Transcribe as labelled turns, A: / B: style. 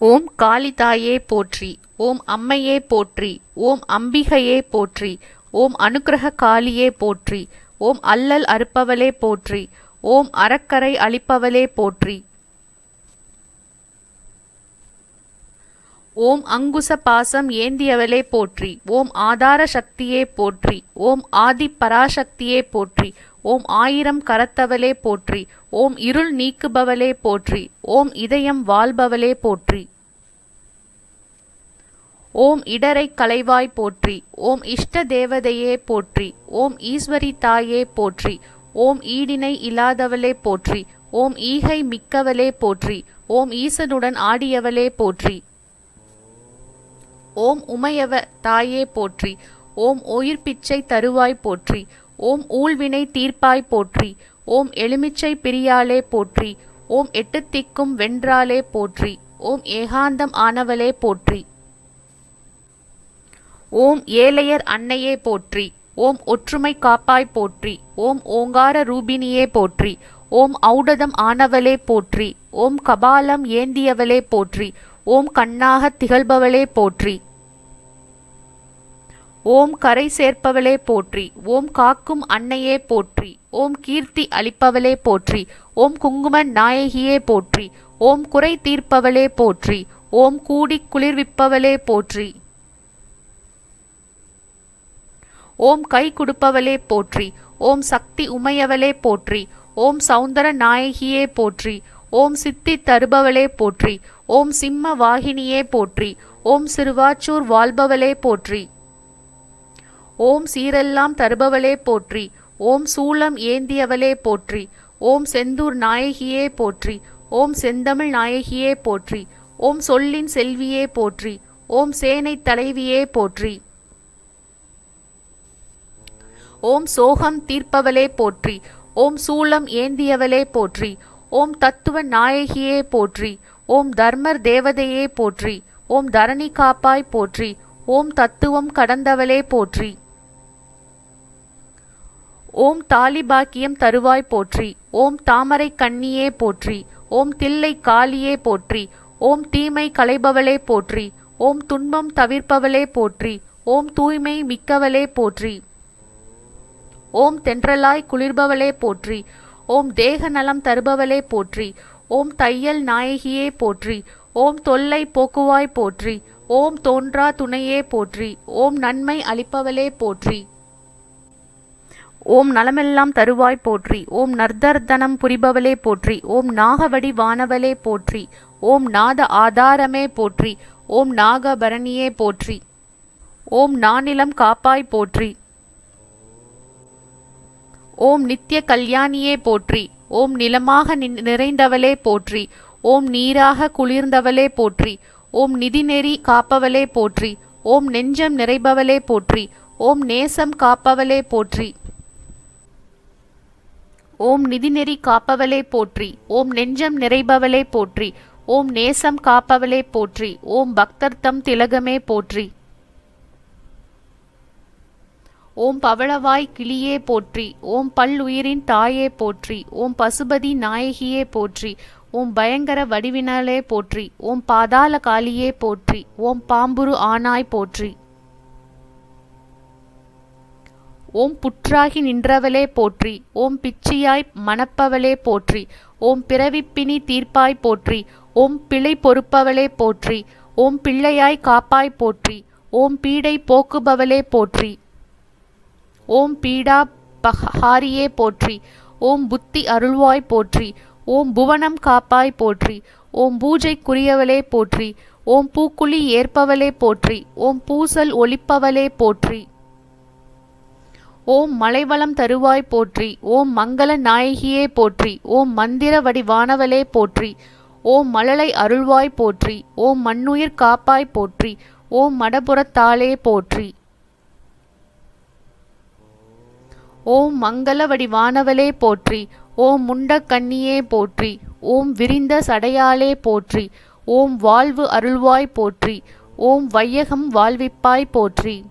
A: ஓம் காளிதாயே போற்றி ஓம் அம்மையே போற்றி ஓம் அம்பிகையே போற்றி ஓம் அனுக்கிரக காளியே போற்றி ஓம் அல்லல் அறுப்பவளே போற்றி ஓம் அறக்கரை அளிப்பவளே போற்றி. ஓம் அங்குச பாசம் ஏந்தியவளே போற்றி ஓம் ஆதார சக்தியே போற்றி ஓம் ஆதி பராசக்தியே போற்றி ஓம் ஆயிரம் கரத்தவளே போற்றி ஓம் இருள் நீக்குபவளே போற்றி ஓம் இதயம் வாழ்பவளே போற்றி. ஓம் இடரை கலைவாய் போற்றி ஓம் இஷ்ட தேவதையே போற்றி ஓம் ஈஸ்வரி தாயே போற்றி ஓம் ஈடினை இல்லாதவளே போற்றி ஓம் ஈகை மிக்கவளே போற்றி ஓம் ஈசனுடன் ஆடியவளே போற்றி. ஓம் உமையவ தாயே போற்றி ஓம் உயிர்ப்பிச்சை தருவாய் போற்றி ஓம் ஊழ்வினை தீர்ப்பாய் போற்றி ஓம் எலுமிச்சை பிரியாலே போற்றி ஓம் எட்டு திக்கும் வென்றாலே போற்றி ஓம் ஏகாந்தம் ஆனவளே போற்றி. ஓம் ஏழையர் அன்னையே போற்றி ஓம் ஒற்றுமை காப்பாய் போற்றி ஓம் ஓங்கார ரூபினியே போற்றி ஓம் ஔடதம் ஆனவளே போற்றி ஓம் கபாலம் ஏந்தியவளே போற்றி ஓம் கண்ணாக திகழ்பவளே போற்றி. ஓம் கரை சேர்ப்பவளே போற்றி ஓம் காக்கும் அன்னையே போற்றி ஓம் கீர்த்தி அளிப்பவளே போற்றி ஓம் குங்கும நாயகியே போற்றி ஓம் குறை தீர்ப்பவளே போற்றி ஓம் கூடி குளிர்விப்பவளே போற்றி ஓம் கை கொடுப்பவளே போற்றி ஓம் சக்தி உமையவளே போற்றி ஓம் சௌந்தர நாயகியே போற்றி ஓம் சித்தி தருபவளே போற்றி ஓம் சிம்ம வாகினியே போற்றி ஓம் சிறுவாச்சூர் வாழ்பவளே போற்றி ஓம் சீரெல்லாம் தருபவளே போற்றி ஓம் சூலம் ஏந்தியவளே போற்றி ஓம் செந்தூர் நாயகியே போற்றி ஓம் செந்தமிழ் நாயகியே போற்றி ஓம் சொல்லின் செல்வியே போற்றி ஓம் சேனை தலைவியே போற்றி ஓம் சோகம் தீர்ப்பவளே போற்றி ஓம் சூலம் ஏந்தியவளே போற்றி ஓம் தத்துவ நாயகியே போற்றி ஓம் தர்மர் தேவதையே போற்றி ஓம் தரணி காப்பாய் போற்றி ஓம் தத்துவம் கடந்தவளே போற்றி ஓம் தாலிபாக்கியம் தருவாய் போற்றி ஓம் தாமரை கண்ணியே போற்றி ஓம் தில்லை காளியே போற்றி ஓம் தீமை களைபவளே போற்றி ஓம் துன்பம் தவிர்ப்பவளே போற்றி ஓம் தூய்மை மிக்கவளே போற்றி ஓம் தென்றலாய் குளிர்பவளே போற்றி ஓம் தேக நலம் தருபவளே போற்றி ஓம் தையல் நாயகியே போற்றி ஓம் தொல்லை போக்குவாய் போற்றி ஓம் தோன்றா துணையே போற்றி ஓம் நன்மை அளிப்பவளே போற்றி ஓம் நலமெல்லாம் தருவாய் போற்றி ஓம் நர்தர்தனம் புரிபவளே போற்றி ஓம் நாகவடி வானவளே போற்றி ஓம் நாத ஆதாரமே போற்றி ஓம் நாகபரணியே போற்றி ஓம் நானிலம் காப்பாய் போற்றி ஓம் நித்திய கல்யாணியே போற்றி ஓம் நிலமாக நிறைந்தவளே போற்றி ஓம் நீராக குளிர்ந்தவளே போற்றி ஓம் நிதிநெறி காப்பவளே போற்றி ஓம் நெஞ்சம் நிறைபவளே போற்றி ஓம் நேசம் காப்பவளே போற்றி ஓம் நிதிநெறி காப்பவளே போற்றி ஓம் நெஞ்சம் நிறைபவளே போற்றி ஓம் நேசம் காப்பவளே போற்றி ஓம் பக்தர்த்தம் திலகமே போற்றி. ஓம் பவளவாய் கிளியே போற்றி ஓம் பல்லுயிரின் தாயே போற்றி ஓம் பசுபதி நாயகியே போற்றி ஓம் பயங்கர வடிவினலே போற்றி ஓம் பாதாள காளியே போற்றி ஓம் பாம்புரு ஆனாய் போற்றி. ஓம் புற்றாகி நின்றவளே போற்றி ஓம் பிச்சியாய் மணப்பவளே போற்றி ஓம் பிறவிப்பினி தீர்ப்பாய் போற்றி ஓம் பிழை பொறுப்பவளே போற்றி ஓம் பிள்ளையாய் காப்பாய் போற்றி ஓம் பீடை போக்குபவளே போற்றி ஓம் பீடா பஹாரியே போற்றி ஓம் புத்தி அருள்வாய் போற்றி ஓம் புவனம் காப்பாய் போற்றி ஓம் பூஜைக்குரியவளே போற்றி ஓம் பூக்குழி ஏற்பவளே போற்றி ஓம் பூசல் ஒளிப்பவளே போற்றி ஓம் மலைவளம் தருவாய் போற்றி ஓம் மங்கள நாயகியே போற்றி ஓம் மந்திர வடிவானவளே போற்றி ஓம் மழலை அருள்வாய் போற்றி ஓம் மண்ணுயிர் காப்பாய் போற்றி ஓம் மடபுறத்தாளே போற்றி. ஓம் மங்கள வடிவானவளே போற்றி ஓம் முண்டக்கண்ணியே போற்றி ஓம் விரிந்த சடையாலே போற்றி ஓம் வாழ்வு அருள்வாய் போற்றி ஓம் வையகம் வாழ்விப்பாய் போற்றி.